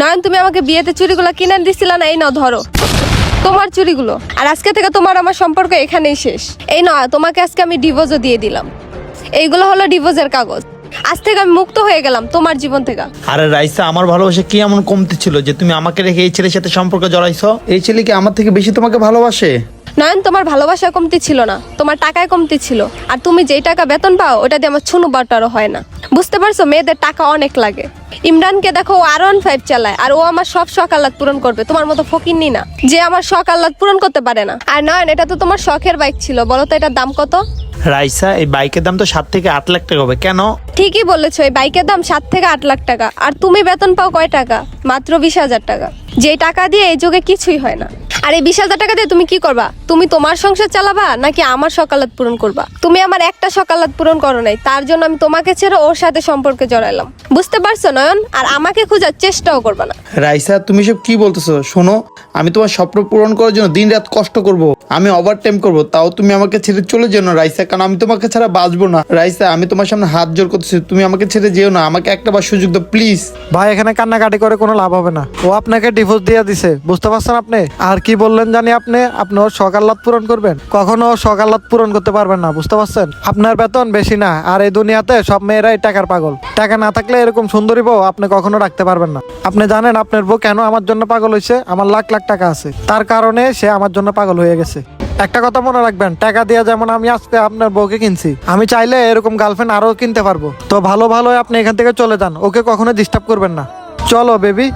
নয়ন তুমি আমাকে বিয়েতে চুরিগুলো কিনে দিছিলা না? এই নাও ধরো। তোমার চুরিগুলো আর আজকে থেকে তোমার আমার সম্পর্ক এখানেই শেষ। এই নয় তোমাকে আজকে আমি ডিভোর্সও দিয়ে দিলাম। এইগুলো হলো ডিভোর্সের কাগজ। আজ থেকে আমি মুক্ত হয়ে গেলাম তোমার জীবন থেকে। আরে রাইসা আমার ভালোবাসা কি এমন কমতি ছিল যে তুমি আমাকে রেখে এই ছেলের সাথে সম্পর্ক জড়াইছো? এই ছেলে কি আমার থেকে বেশি তোমাকে ভালোবাসে? নয়ন তোমার ভালোবাসা কমতি ছিল না তোমার টাকায় কমতি ছিল। আর তুমি যেই টাকা বেতন পাও ওটা দিয়ে আমার ছুনু বাটারও হয় না। বুঝতে পারছ? মেয়েদের টাকা অনেক লাগে। ইমরানকে দেখো ও আর ওয়ান ফাইভ চালায় আর ও আমার সব শখ আহ্লাদ পূরণ করবে। তোমার মতো ফকিন্নি না যে আমার শখ আহ্লাদ পূরণ করতে পারে না। আর নয়ন এটা তো তোমার শখের বাইক ছিল। বলো তো এটার দাম কত? রাইসা এই বাইকের দাম তো সাত থেকে আট লাখ টাকা হবে। কেন? ঠিকই বলেছ এই বাইকের দাম সাত থেকে আট লাখ টাকা। আর তুমি বেতন পাও কয় টাকা? মাত্র বিশ হাজার টাকা। যেই টাকা দিয়ে এই যুগে কিছুই হয় না। আর এই বিশ হাজার টাকা দিয়ে তুমি কি করবা? তুমি তোমার সংসার চালাবা নাকি আমার সকালাত পূরণ করবা? তুমি আমার একটা সকালাত পূরণ করো নাই, তার জন্য আমি তোমাকে ছেড়ে ওর সাথে সম্পর্কে জড়াইলাম। বুঝতে পারছ নয়ন? আর আমাকে খোঁজার চেষ্টাও করবা না। রাইসা, তুমি সব কি বলতেছো? শোনো আমি তোমার স্বপ্ন পূরণ করার জন্য দিন রাত কষ্ট করব। আমি ওভার টাইম করব, তাও তুমি আমাকে ছেড়ে চলে যেও না, রাইসা। কারণ আমি তোমাকে ছাড়া বাঁচবো না। রাইসা, আমি তোমার সামনে হাত জোর করতেছি, তুমি আমাকে ছেড়ে যেও না। আমাকে একটা বার সুযোগ দাও প্লিজ ভাই, এখানে কান্নাকাটি করে কোনো লাভ হবে না। ও আপনাকে ডিভোর্স দিয়ে দিছে, বুঝতে পারছেন আপনি? আর কি বললেন জানি আপনি? আপনি ওর সকাল্লাত পূরণ করবেন? কখনো ও সকাল্লাত পূরণ করতে পারবেন না, বুঝতে পারছেন? আপনার বেতন বেশি না, আর এই দুনিয়াতে সব মেয়েরাই টাকার পাগল। টাকা না থাকলে এরকম সুন্দরী বউ আপনি কখনো রাখতে পারবেন না। আপনি জানেন আপনার বউ কেন আমার জন্য পাগল হয়েছে আমার লাখ লাখ টাকা আছে। তার কারণে সে আমার জন্য পাগল হয়ে গেছে। একটা কথা মনে রাখবেন, টাকা দিয়ে যেমন আমি আজকে আপনার বউকে কিনছি, আমি চাইলে এরকম গার্লফ্রেন্ড আরও কিনতে পারব। তো ভালো ভালো আপনি এখান থেকে চলে যান, ওকে কখনো ডিস্টার্ব করবেন না। চলো বেবি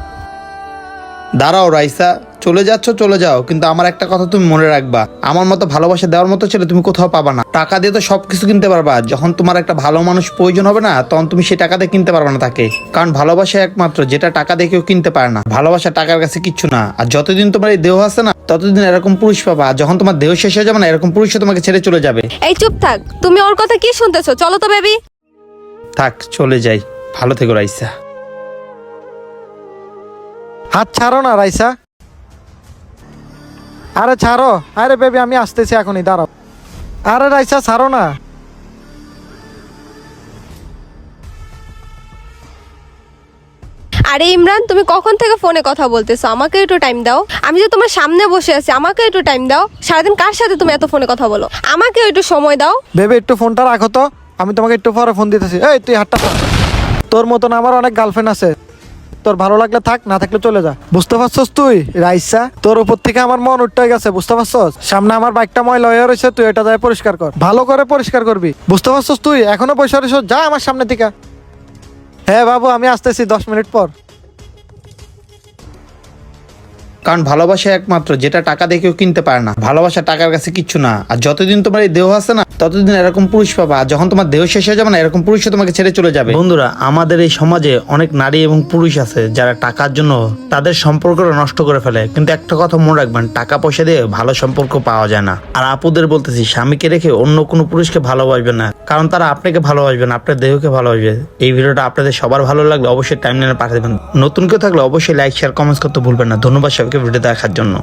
দাঁড়াও রাইসা চলে যাচ্ছ চলে যাও। কিন্তু আমার একটা কথা তুমি মনে রাখবা। আমার মতো ভালোবাসা দেওয়ার মতো ছেলে তুমি কোথাও পাবা না। টাকা দিয়ে তো সবকিছু কিনতে পারবা। যখন তোমার একটা ভালো মানুষ প্রয়োজন হবে না তখন তুমি সেই টাকা দিয়ে কিনতে পারবে না তাকে। কারণ ভালোবাসা একমাত্র যেটা টাকা দিয়ে কেউ কিনতে পারে না। ভালোবাসা টাকার কাছে কিচ্ছু না। আর যতদিন তোমার এই দেহ আছে না ততদিন এরকম পুরুষ পাবা। আর যখন তোমার দেহ শেষ হয়ে যাবে না এরকম পুরুষও তোমাকে ছেড়ে চলে যাবে। এই চুপ থাক। তুমি ওর কথা কি শুনতেছো? চলো তো বেবি। থাক চলে যাই। ভালো থেকো রাইসা। হাত ছাড়ো না রাইসা। আরে ছাড়ো আরে বেবি আমি আসতেছি এখনই দাঁড়াও। আরে রাইসা ছাড়ো না। আরে ইমরান তুমি কখন থেকে ফোনে কথা বলতেছো? আমাকে একটু টাইম দাও। আমি যে তোমার সামনে বসে আছি আমাকে একটু টাইম দাও। সারাদিন কার সাথে তুমি এত ফোনে কথা বলো? আমাকে একটু সময় দাও। বেবি একটু ফোনটা রাখো তো। আমি তোমাকে একটু পরে ফোন দিতেছি। এই তুই হাতটা তোর মতন আমার অনেক গার্লফ্রেন্ড আছে। তোর ভালো লাগলে থাক, না থাকলে চলে যা। বুঝতে পারছস তুই? রাইসা, তোর উপর থেকে আমার মন উঠতে গেছে, বুঝতে পারছস? সামনে আমার বাইকটা ময়লা হয়ে রয়েছে, তুই এটা যায় পরিষ্কার কর। ভালো করে পরিষ্কার করবি। বুঝতে পারছস তুই? এখনও পয়সা রয়েছ, যা আমার সামনে থেকে। হ্যাঁ বাবু, আমি আসতেছি দশ মিনিট পর। কারণ ভালোবাসা একমাত্র, যেটা টাকা কেউ কিনতে পারে না। ভালোবাসা টাকার কাছে কিচ্ছু না। আর যতদিন তোমার এই দেহ আছে না, ততদিন এরকম পুরুষ পাবা। আর যখন তোমার দেহ শেষ হয়ে যাবে না, এরকম পুরুষও তোমাকে ছেড়ে চলে যাবে। বন্ধুরা, আমাদের এই সমাজে অনেক নারী এবং পুরুষ আছে যারা টাকার জন্য তাদের সম্পর্কটা নষ্ট করে ফেলে। কিন্তু একটা কথা মনে রাখবেন, টাকা পয়সা দিয়ে ভালো সম্পর্ক পাওয়া যায় না। আর আপুদের বলতেছি, স্বামীকে রেখে অন্য কোনো পুরুষকে ভালোবাসবে না। কারণ তারা আপনাকে ভালোবাসবে না, আপনার দেহকে ভালোবাসবে। এই ভিডিওটা আপনাদের সবার ভালো লাগলে অবশ্যই টাইম লাইনে পাঠিয়ে দেবেন। নতুন কেউ থাকলে অবশ্যই লাইক শেয়ার কমেন্টস করতে ভুলবেন না। ধন্যবাদ সবাইকে। ভিডিও দেখার জন্য।